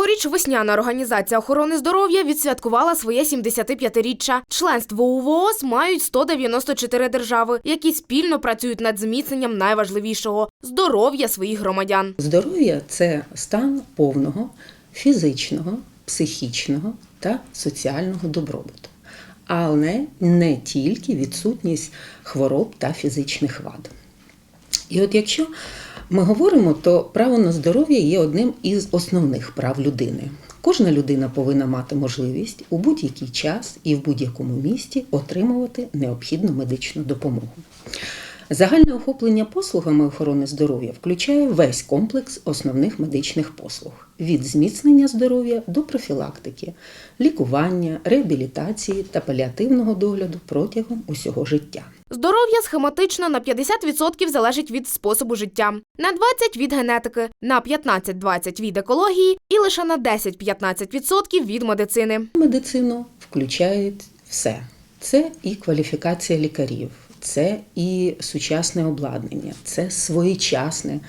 Цьогоріч весняна організація охорони здоров'я відсвяткувала своє 75-річчя. Членство у ВООЗ мають 194 держави, які спільно працюють над зміцненням найважливішого здоров'я своїх громадян. Здоров'я це стан повного фізичного, психічного та соціального добробуту, але не тільки відсутність хвороб та фізичних вад. І от якщо ми говоримо, то право на здоров'я є одним із основних прав людини. Кожна людина повинна мати можливість у будь-який час і в будь-якому місті отримувати необхідну медичну допомогу. Загальне охоплення послугами охорони здоров'я включає весь комплекс основних медичних послуг від зміцнення здоров'я до профілактики, лікування, реабілітації та паліативного догляду протягом усього життя. Здоров'я схематично на 50% залежить від способу життя, на 20% від генетики, на 15-20% від екології і лише на 10-15% від медицини. Медицину включає все. Це і кваліфікація лікарів, це і сучасне обладнання, це своєчасне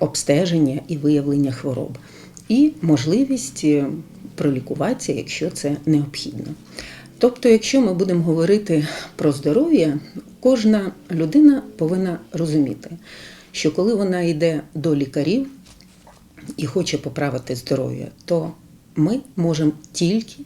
обстеження і виявлення хвороб, і можливість е, пролікуватися, якщо це необхідно. Тобто, якщо ми будемо говорити про здоров'я, кожна людина повинна розуміти, що коли вона йде до лікарів і хоче поправити здоров'я, то ми можемо тільки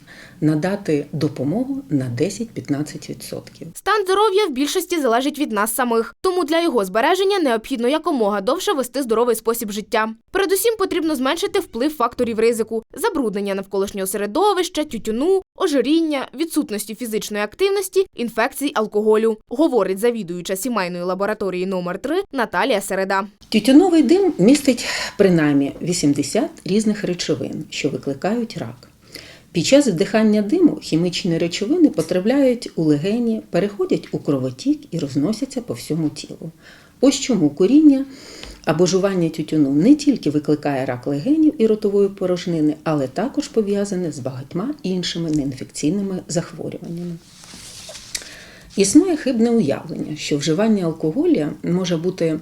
надати допомогу на 10-15%. Стан здоров'я в більшості залежить від нас самих, тому для його збереження необхідно якомога довше вести здоровий спосіб життя. Передусім потрібно зменшити вплив факторів ризику, забруднення навколишнього середовища, тютюну, ожиріння, відсутності фізичної активності, інфекцій алкоголю, говорить завідуюча сімейної лабораторії номер 3 Наталія Середа. Тютюновий дим містить принаймні 80 різних речовин, що викликають рак. Під час вдихання диму хімічні речовини потрапляють у легені, переходять у кровотік і розносяться по всьому тілу. Ось чому куріння або жування тютюну не тільки викликає рак легенів і ротової порожнини, але також пов'язане з багатьма іншими неінфекційними захворюваннями. Існує хибне уявлення, що вживання алкоголя може бути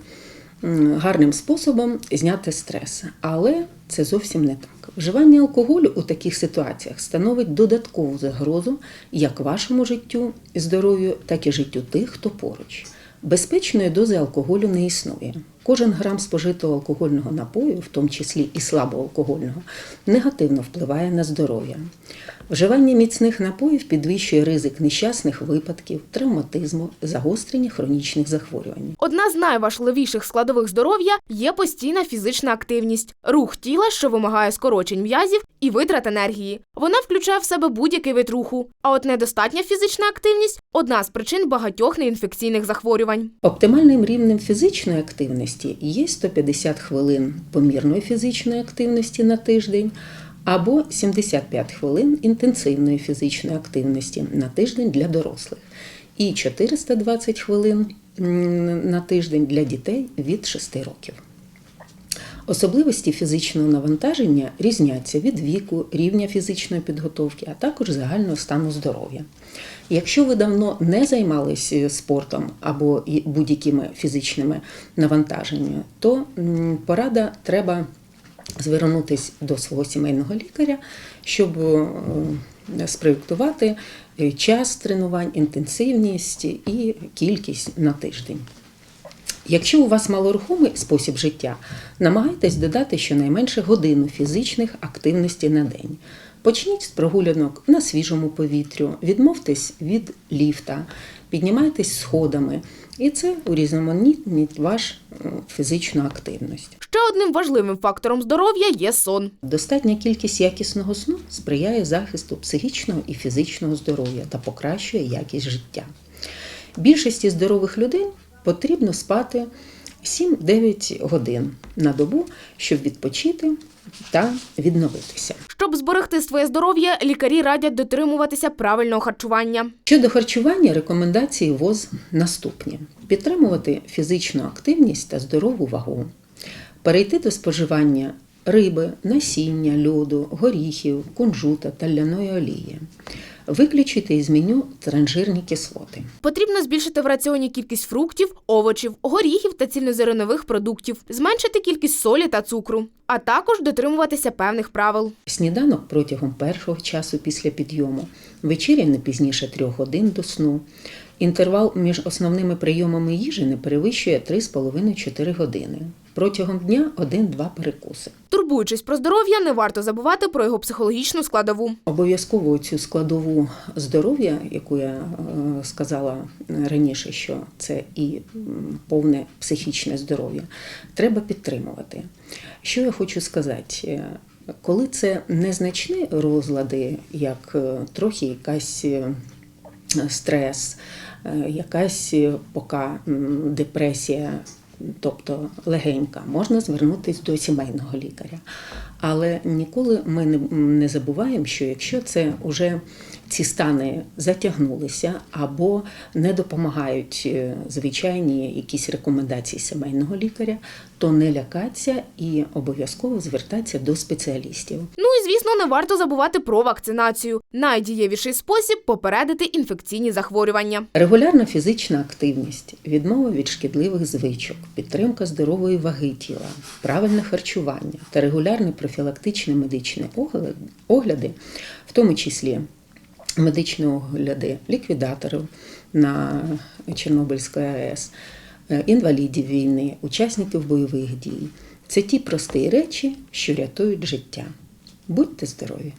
гарним способом зняти стрес, але це зовсім не так. Вживання алкоголю у таких ситуаціях становить додаткову загрозу як вашому життю і здоров'ю, так і життю тих, хто поруч. Безпечної дози алкоголю не існує. Кожен грам спожитого алкогольного напою, в тому числі і слабоалкогольного, негативно впливає на здоров'я. Вживання міцних напоїв підвищує ризик нещасних випадків, травматизму, загострення хронічних захворювань. Одна з найважливіших складових здоров'я є постійна фізична активність, рух тіла, що вимагає скорочень м'язів і витрат енергії. Вона включає в себе будь-який вид руху. А от недостатня фізична активність одна з причин багатьох неінфекційних захворювань. Оптимальним рівнем фізичної активності є 150 хвилин помірної фізичної активності на тиждень або 75 хвилин інтенсивної фізичної активності на тиждень для дорослих і 420 хвилин на тиждень для дітей від 6 років. Особливості фізичного навантаження різняться від віку, рівня фізичної підготовки, а також загального стану здоров'я. Якщо ви давно не займалися спортом або будь-якими фізичними навантаженнями, то порада треба звернутися до свого сімейного лікаря, щоб е, спроєктувати е, час тренувань, інтенсивність і кількість на тиждень. Якщо у вас малорухомий спосіб життя, намагайтесь додати щонайменше годину фізичних активностей на день. Почніть з прогулянок на свіжому повітрю, відмовтесь від ліфта, піднімайтесь сходами, і це урізноманітнить вашу фізичну активність. Ще одним важливим фактором здоров'я є сон. Достатня кількість якісного сну сприяє захисту психічного і фізичного здоров'я та покращує якість життя. Більшості здорових людей потрібно спати 7-9 годин на добу, щоб відпочити та відновитися. Щоб зберегти своє здоров'я, лікарі радять дотримуватися правильного харчування. Щодо харчування, рекомендації ВОЗ наступні: підтримувати фізичну активність та здорову вагу, перейти до споживання риби, насіння, льоду, горіхів, кунжута та ляної олії, Виключити із меню транжирні кислоти. Потрібно збільшити в раціоні кількість фруктів, овочів, горіхів та цільнозернових продуктів, зменшити кількість солі та цукру, а також дотримуватися певних правил. Сніданок протягом першого часу після підйому, вечеря не пізніше трьох годин до сну. Інтервал між основними прийомами їжі не перевищує 3,5-4 години. Протягом дня 1-2 перекуси. Турбуючись про здоров'я, не варто забувати про його психологічну складову. Обов'язково цю складову здоров'я, яку я е, сказала раніше, що це і повне психічне здоров'я, треба підтримувати. Що я хочу сказати? Е, Коли це незначні розлади, як е, трохи якась е, стрес, е, якась е, пока депресія, тобто легенька, можна звернутися до сімейного лікаря. Але ніколи ми не, забуваємо, що якщо це вже ці стани затягнулися або не допомагають е, звичайні якісь рекомендації сімейного лікаря, то не лякатися і обов'язково звертатися до спеціалістів. Ну і звісно, не варто забувати про вакцинацію. Найдієвіший спосіб попередити інфекційні захворювання. Регулярна фізична активність, відмова від шкідливих звичок, підтримка здорової ваги тіла, правильне харчування та регулярні профілактичні медичні огляди- в тому числі медичні огляди ліквідаторів на Чорнобильській АЕС, е, інвалідів війни, учасників бойових дій. Це ті прості речі, що рятують життя. Будьте здорові!